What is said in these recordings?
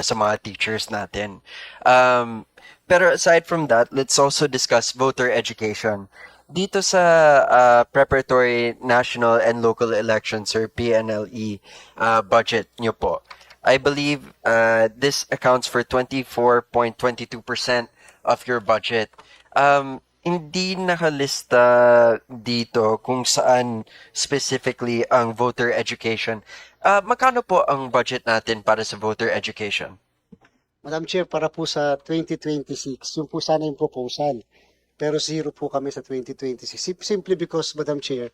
sa mga teachers natin. Um, pero aside from that, let's also discuss voter education. Dito sa uh, preparatory national and local elections or PNLE uh, budget nyo po, I believe uh, this accounts for 24.22% of your budget. Um, hindi nakalista dito kung saan specifically ang voter education. Ah, magkano po ang budget natin para sa voter education? Madam Chair, para po sa 2026, yung po sana yung proposal. Pero zero po kami sa 2026. Sim- Simply because, Madam Chair,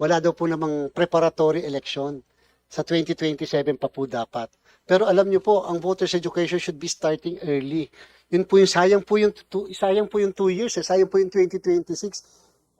wala daw po namang preparatory election. Sa 2027 pa po dapat. Pero alam niyo po, ang voters education should be starting early. Yun po yung sayang po yung two, sayang po yung two years, eh, sayang po yung 2026.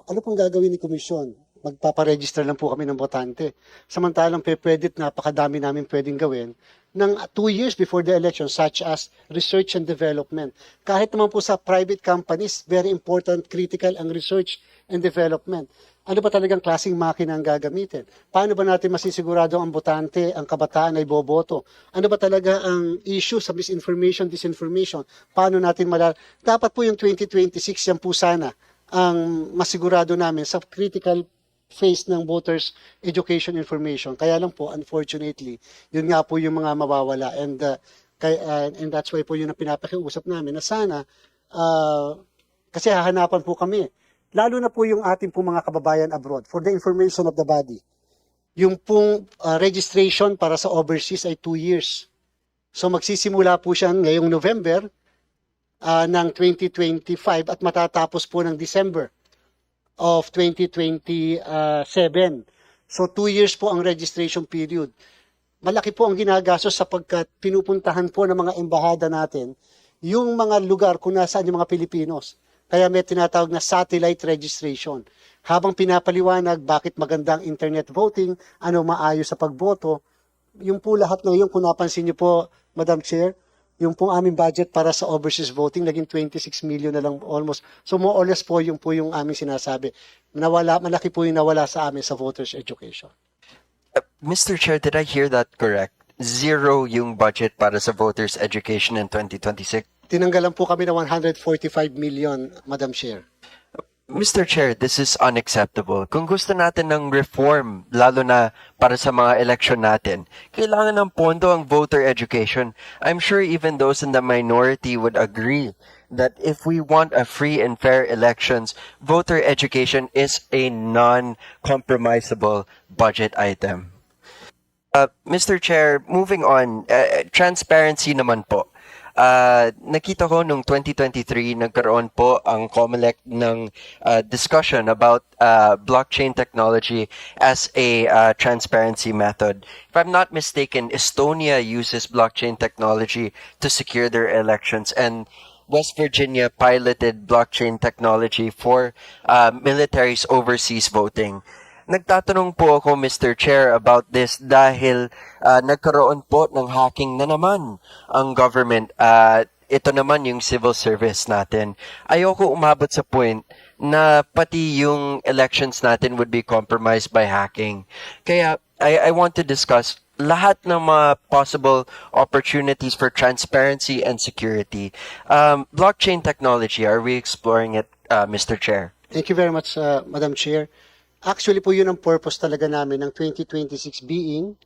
Ano pong gagawin ni Komisyon? Magpaparegister lang po kami ng botante. Samantalang pe pwede napakadami namin pwedeng gawin ng uh, two years before the election such as research and development. Kahit naman po sa private companies, very important, critical ang research and development. Ano ba talagang klaseng makina ang gagamitin? Paano ba natin masisigurado ang botante, ang kabataan ay boboto? Ano ba talaga ang issue sa misinformation, disinformation? Paano natin malal... Dapat po yung 2026 yan po sana ang masigurado namin sa critical phase ng voters education information. Kaya lang po, unfortunately, yun nga po yung mga mawawala. And, uh, kay, uh, and that's why po yun ang pinapakiusap namin na sana, uh, kasi hahanapan po kami, lalo na po yung ating po mga kababayan abroad, for the information of the body. Yung pong uh, registration para sa overseas ay two years. So magsisimula po siya ngayong November uh, ng 2025 at matatapos po ng December of 2027. So two years po ang registration period. Malaki po ang ginagastos sapagkat pinupuntahan po ng mga embahada natin yung mga lugar kung nasaan yung mga Pilipinos. Kaya may tinatawag na satellite registration. Habang pinapaliwanag bakit maganda ang internet voting, ano maayos sa pagboto, yung po lahat na yun, kung napansin niyo po, Madam Chair, yung pong aming budget para sa overseas voting, naging 26 million na lang almost. So more or less po yung po yung aming sinasabi. Nawala, malaki po yung nawala sa amin sa voters education. Uh, Mr. Chair, did I hear that correct? Zero yung budget para sa voters education in 2026? Tinanggalan po kami ng 145 million, Madam Chair. Mr. Chair, this is unacceptable. Kung gusto natin ng reform, lalo na para sa mga election natin, kailangan ng pondo ang voter education. I'm sure even those in the minority would agree that if we want a free and fair elections, voter education is a non-compromisable budget item. Uh, Mr. Chair, moving on, uh, transparency naman po. Uh, nakita ko nung 2023 nagkaroon po ang COMELEC ng uh, discussion about uh, blockchain technology as a uh, transparency method. If I'm not mistaken, Estonia uses blockchain technology to secure their elections and West Virginia piloted blockchain technology for uh, military's overseas voting. Nagtatanong po ako, Mr. Chair, about this dahil uh, nagkaroon po ng hacking na naman ang government. Uh, ito naman yung civil service natin. Ayoko umabot sa point na pati yung elections natin would be compromised by hacking. Kaya I, I want to discuss lahat ng mga possible opportunities for transparency and security. Um, blockchain technology, are we exploring it, uh, Mr. Chair? Thank you very much, uh, Madam Chair. Actually po yun ang purpose talaga namin ng 2026 being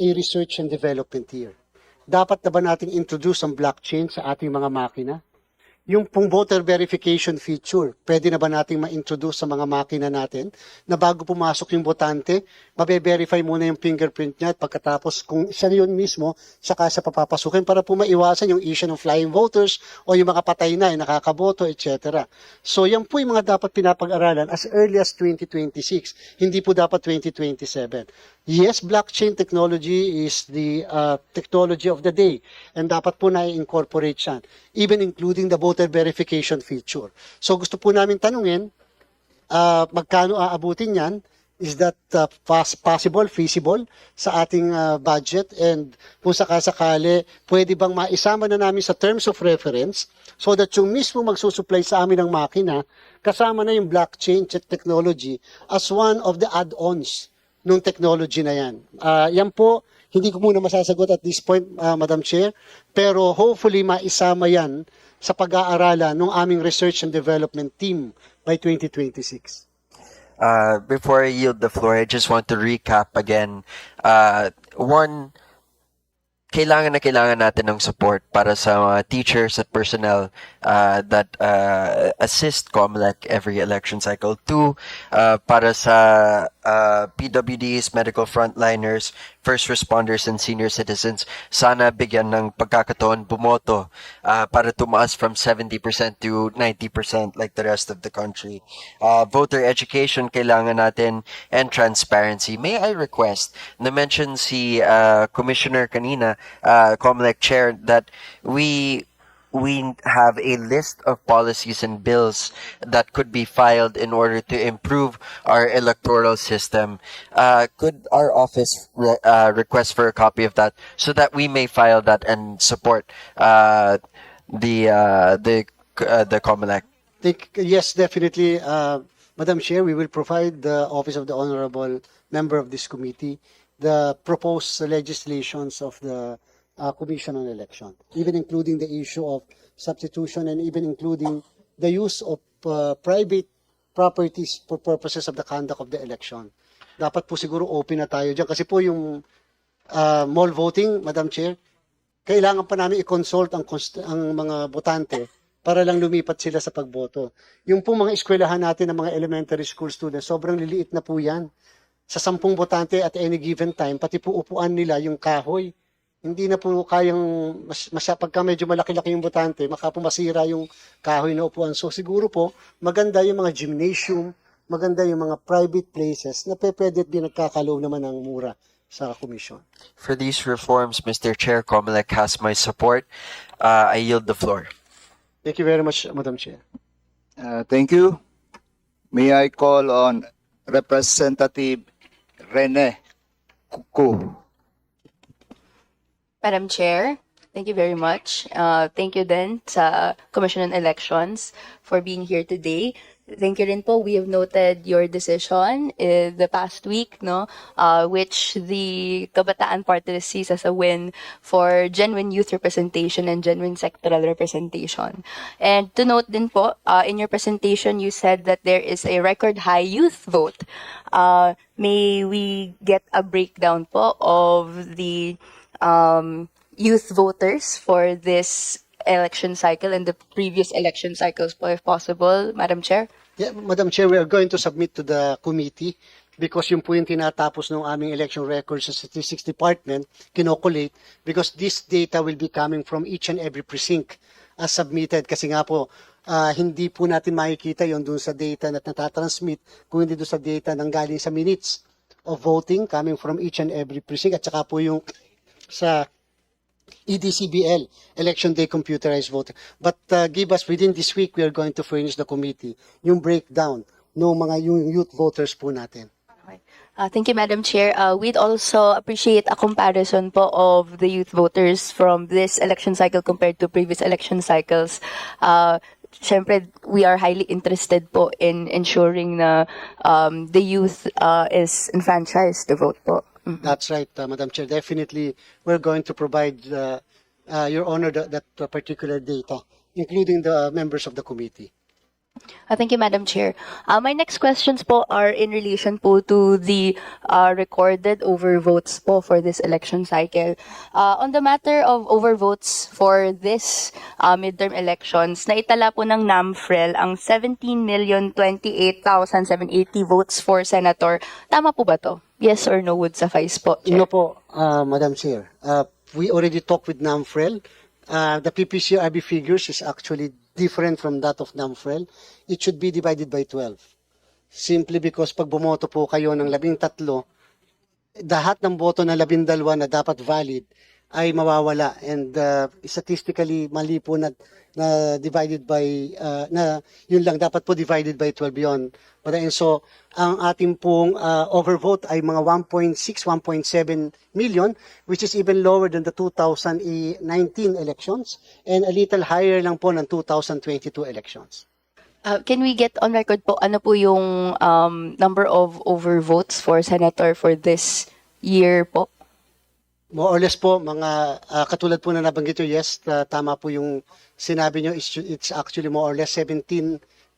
a research and development year. Dapat na ba nating introduce ang blockchain sa ating mga makina? Yung pong voter verification feature, pwede na ba nating ma-introduce sa mga makina natin na bago pumasok yung botante, mabe-verify muna yung fingerprint niya at pagkatapos kung siya yun mismo, saka sa papapasukin para po maiwasan yung issue ng flying voters o yung mga patay na, yung nakakaboto, etc. So yan po yung mga dapat pinapag-aralan as early as 2026, hindi po dapat 2027. Yes, blockchain technology is the uh, technology of the day and dapat po na-incorporate yan, even including the voter verification feature. So gusto po namin tanungin, uh, magkano aabutin yan? Is that uh, pos- possible, feasible sa ating uh, budget? And kung sakasakali, pwede bang maisama na namin sa terms of reference so that yung mismo magsusupply sa amin ng makina, kasama na yung blockchain technology as one of the add-ons nung technology na yan. Ah, yan po hindi ko muna masasagot at this point, uh, Madam Chair. Pero hopefully maisama yan sa pag-aaralan ng aming research and development team by 2026. Uh, before I yield the floor, I just want to recap again. Uh, one, kailangan na kailangan natin ng support para sa mga teachers at personnel uh, that uh, assist COMELEC every election cycle. Two, uh, para sa uh, PWDs, medical frontliners, first responders, and senior citizens, sana bigyan ng pagkakataon bumoto uh, para tumaas from 70% to 90% like the rest of the country. Uh, voter education kailangan natin and transparency. May I request, na-mention si uh, Commissioner kanina, uh, COMELEC Chair, that we we have a list of policies and bills that could be filed in order to improve our electoral system. Uh, could our office re- uh, request for a copy of that so that we may file that and support uh, the uh, the uh, the COMELEC? Think, yes, definitely, uh, Madam Chair, we will provide the Office of the Honorable Member of this committee the proposed legislations of the uh, Commission on Election, even including the issue of substitution and even including the use of uh, private properties for purposes of the conduct of the election. Dapat po siguro open na tayo dyan kasi po yung uh, mall voting, Madam Chair, kailangan pa namin i-consult ang, ang mga botante para lang lumipat sila sa pagboto. Yung po mga eskwelahan natin ng mga elementary school students, sobrang liliit na po yan. Sa sampung botante at any given time, pati po upuan nila yung kahoy. Hindi na po kayang, mas, mas, pagka medyo malaki-laki yung botante, maka po masira yung kahoy na upuan. So siguro po, maganda yung mga gymnasium, maganda yung mga private places na pe- pwede din nagkakalaw naman ng mura sa komisyon. For these reforms, Mr. Chair, COMELEC has my support. Uh, I yield the floor. Thank you very much, Madam Chair. Uh, Thank you. May I call on Representative Rene Kuku. Madam Chair, thank you very much. Uh, thank you din sa Commission on Elections for being here today. Thank you rin po. We have noted your decision in the past week, no, uh, which the Kabataan Party sees as a win for genuine youth representation and genuine sectoral representation. And to note din po, uh, in your presentation, you said that there is a record high youth vote. Uh, may we get a breakdown po of the um, youth voters for this election cycle and the previous election cycles if possible, Madam Chair? Yeah, Madam Chair, we are going to submit to the committee because yung po yung tinatapos ng aming election records sa Statistics Department, kinokolate, because this data will be coming from each and every precinct as submitted. Kasi nga po, ah, hindi po natin makikita yon dun sa data na natatransmit, kung hindi dun sa data nang galing sa minutes of voting coming from each and every precinct at saka po yung sa EDCBL, Election Day Computerized Voting. But uh, give us, within this week, we are going to furnish the committee yung breakdown ng mga yung youth voters po natin. Uh, thank you, Madam Chair. Uh, we'd also appreciate a comparison po of the youth voters from this election cycle compared to previous election cycles. Uh, Siyempre, we are highly interested po in ensuring na um, the youth uh, is enfranchised to vote po. Mm. That's right, uh, Madam Chair. Definitely, we're going to provide uh, uh, Your Honor that, that particular data, including the members of the committee. Uh, thank you, Madam Chair. Uh, my next questions po are in relation po to the uh, recorded overvotes po for this election cycle. Uh, on the matter of overvotes for this uh, midterm elections, naitala po ng NAMFREL ang 17,028,780 votes for senator. Tama po ba to? Yes or no would suffice po, Chair? No po, uh, Madam Chair. Uh, we already talked with NAMFREL. Uh, the PPCRB figures is actually different from that of NAMFREL. It should be divided by 12. Simply because pag bumoto po kayo ng labing tatlo, lahat ng boto na labing dalawa na dapat valid ay mawawala. And uh, statistically mali po na, na divided by uh, na yun lang dapat po divided by 12 yon but and so ang ating pong uh, overvote ay mga 1.6 1.7 million which is even lower than the 2019 elections and a little higher lang po ng 2022 elections. Uh, can we get on record po ano po yung um, number of overvotes for senator for this year po? More or less po, mga ah, katulad po na nabanggit nyo, yes, ta- tama po yung sinabi nyo, it's, it's actually more or less 17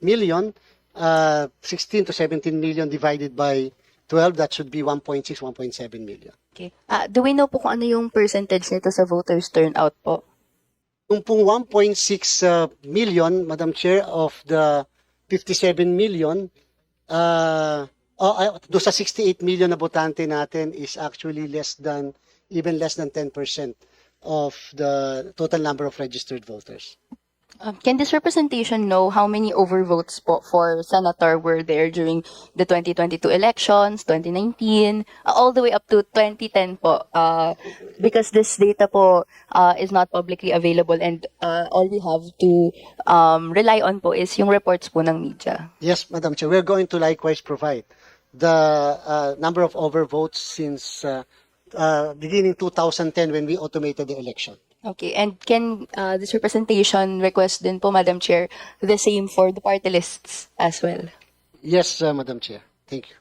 million, uh, 16 to 17 million divided by 12, that should be 1.6, 1.7 million. Okay. Ah, do we know po kung ano yung percentage nito sa voters turnout po? Yung pong 1.6 uh, million, Madam Chair, of the 57 million, uh, oh, ay, do sa 68 million na botante natin is actually less than, even less than 10% of the total number of registered voters. Um, can this representation know how many overvotes po for senator were there during the 2022 elections, 2019, uh, all the way up to 2010 po? Uh, because this data po uh, is not publicly available and uh, all we have to um, rely on po is yung reports po ng media. Yes, Madam Chair, we're going to likewise provide the uh, number of overvotes since uh, uh, beginning 2010 when we automated the election. Okay, and can uh, this representation request din po, Madam Chair, the same for the party lists as well? Yes, uh, Madam Chair. Thank you.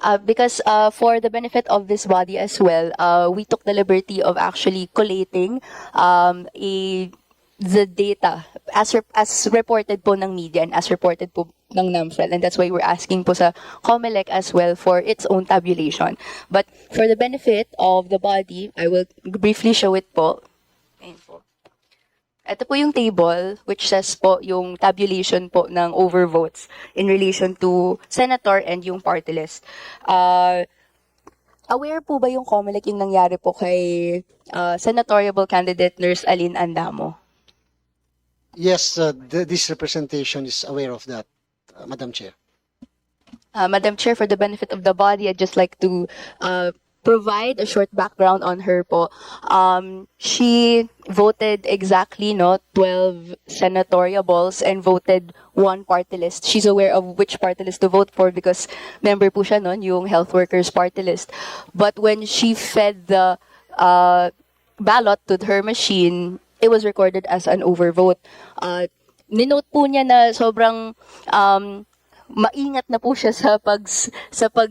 Uh, because uh, for the benefit of this body as well, uh, we took the liberty of actually collating um, a the data as as reported po ng media and as reported po ng NAMFREL and that's why we're asking po sa COMELEC as well for its own tabulation. But for the benefit of the body, I will briefly show it po. Ayan po. Ito po yung table which says po yung tabulation po ng overvotes in relation to senator and yung party list. Uh, aware po ba yung COMELEC yung nangyari po kay uh, senatorial candidate Nurse Aline Andamo? Yes, uh, th- this representation is aware of that, uh, Madam Chair. Uh, Madam Chair, for the benefit of the body, I'd just like to uh, provide a short background on her po. Um, she voted exactly no 12 senatorial balls and voted one party list. She's aware of which party list to vote for because member po siya nun, yung health workers party list. But when she fed the uh, ballot to her machine, it was recorded as an overvote. Uh, ninote po niya na sobrang um, maingat na po siya sa pag sa pag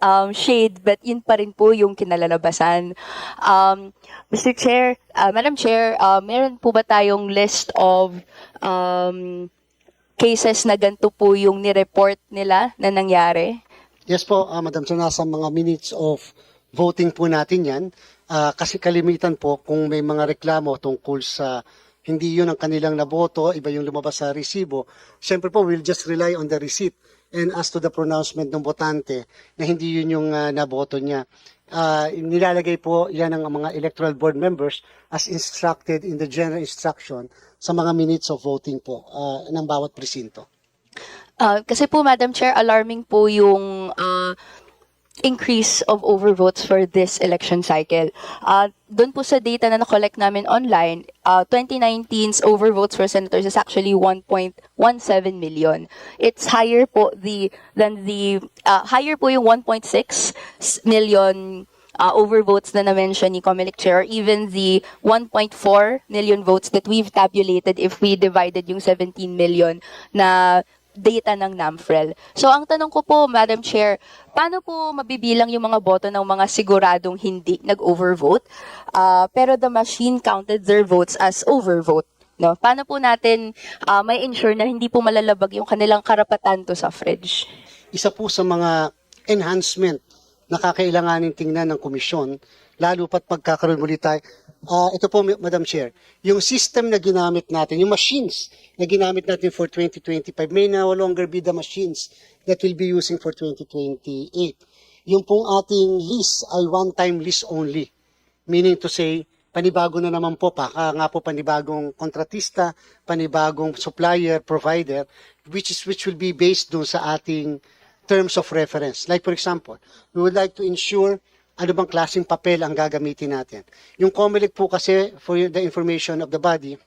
um, shade but yun pa rin po yung kinalalabasan. Um, Mr. Chair, uh, Madam Chair, uh, meron po ba tayong list of um, cases na ganito po yung nireport nila na nangyari? Yes po, uh, Madam Chair, nasa mga minutes of voting po natin yan. Ah, kasi kalimitan po kung may mga reklamo tungkol sa hindi yun ang kanilang naboto, iba yung lumabas sa resibo. Siyempre po, we'll just rely on the receipt. And as to the pronouncement ng botante na hindi yun yung ah, naboto niya, ah, nilalagay po yan ng mga electoral board members as instructed in the general instruction sa mga minutes of voting po ah, ng bawat presinto. Uh, kasi po, Madam Chair, alarming po yung uh, increase of overvotes for this election cycle. Uh, Doon po sa data na na-collect namin online, uh, 2019's overvotes for senators is actually 1.17 million. It's higher po the than the uh, higher po yung 1.6 s- million uh, overvotes na na-mention ni Comelec Chair, or even the 1.4 million votes that we've tabulated if we divided yung 17 million na data ng NAMFREL. So ang tanong ko po, Madam Chair, paano po mabibilang yung mga boto ng mga siguradong hindi nag-overvote, ah, pero the machine counted their votes as overvote? No? Paano po natin ah, may ensure na hindi po malalabag yung kanilang karapatan to suffrage? isa po sa mga enhancement na kakailanganin tingnan ng komisyon, lalo pat pagkakaroon muli tayo. Ah, ito po, Madam Chair, yung system na ginamit natin, yung machines na ginamit natin for 2025, may no longer be the machines that we'll be using for 2028. Yung pong ating list ay one-time list only. Meaning to say, panibago na naman po, baka nga po panibagong kontratista, panibagong supplier, provider, which is which will be based dun sa ating terms of reference. Like for example, we would like to ensure ano bang klaseng papel ang gagamitin natin. Yung COMELEC po kasi, for the information of the body,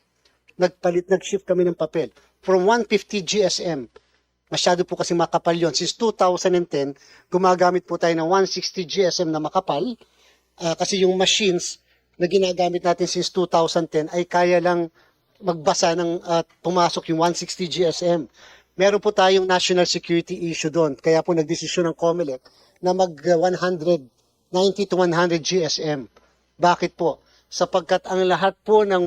nagpalit, nag-shift kami ng papel. From 150 GSM, masyado po kasi makapal yon. Since 2010, gumagamit po tayo ng 160 GSM na makapal uh, kasi yung machines na ginagamit natin since 2010 ay kaya lang magbasa ng uh, pumasok yung 160 GSM. Meron po tayong national security issue doon. Kaya po nagdesisyon ng COMELEC na mag ah, 100 90 to 100 GSM. Bakit po? Sapagkat ang lahat po ng